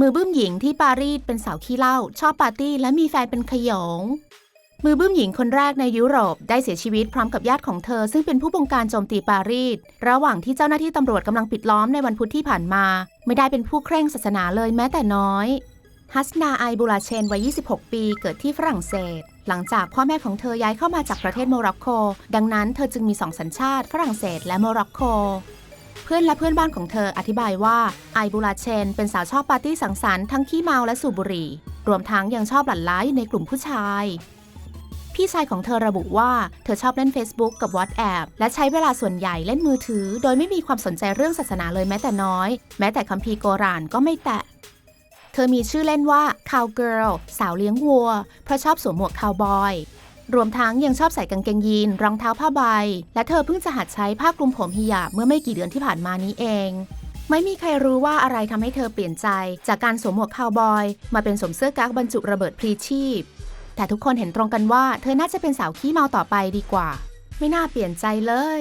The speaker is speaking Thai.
มือบื้มหญิงที่ปารีสเป็นสาวขี้เหล้าชอบปาร์ตี้และมีแฟนเป็นขยง มือบื้มหญิงคนแรกในยุโรปได้เสียชีวิตพร้อมกับญาติของเธอ ซึ่งเป็นผู้บงการโจมตีปารีสระหว่างที่เจ้าหน้าที่ตำรวจกำลังปิดล้อมในวันพุธที่ผ่านมา ไม่ได้เป็นผู้เคร่งศาสนาเลยแม้แต่น้อยฮัสนาไอบูลาเชนวัย 26 ปี เกิดที่ฝรั่งเศส หลังจากพ่อแม่ของเธอย้ายเข้ามาจากประเทศโมร็อกโก ดังนั้นเธอจึงมีสองสัญชาติฝรั่งเศสและโมร็อกโก พื่อนและเพื่อนบ้านของเธออธิบายว่าไอบูลาเชนเป็นสาวชอบปาร์ตี้สังสรรค์ทั้งขี้เมาและสูบบุหรี่ รวมทั้งยังชอบหลั่นล้าอยู่ในกลุ่มผู้ชาย พี่ชายของเธอระบุว่าเธอชอบเล่น Facebook กับ WhatsApp และใช้เวลาส่วนใหญ่เล่นมือถือ โดยไม่มีความสนใจเรื่องศาสนาเลยแม้แต่น้อย แม้แต่คัมภีร์โกรานก็ไม่แตะเธอมีชื่อเล่นว่า Cowgirl สาวเลี้ยงวัว เพราะชอบสวมหมวกคาวบอย รวมทั้งยังชอบใส่กางเกงยีนรองเท้าผ้าใบ และเธอเพิ่งจะหัดใช้ผ้าคลุมผมฮิญาบเมื่อไม่กี่เดือนที่ผ่านมานี้เอง ไม่มีใครรู้ว่าอะไรทำให้เธอเปลี่ยนใจ จากการสวมหมวกคาวบอย มาเป็นสวมเสื้อกั๊กบรรจุระเบิดพลีชีพ แต่ทุกคนเห็นตรงกันว่าเธอน่าจะเป็นสาวขี้เมาต่อไปดีกว่า ไม่น่าเปลี่ยนใจเลย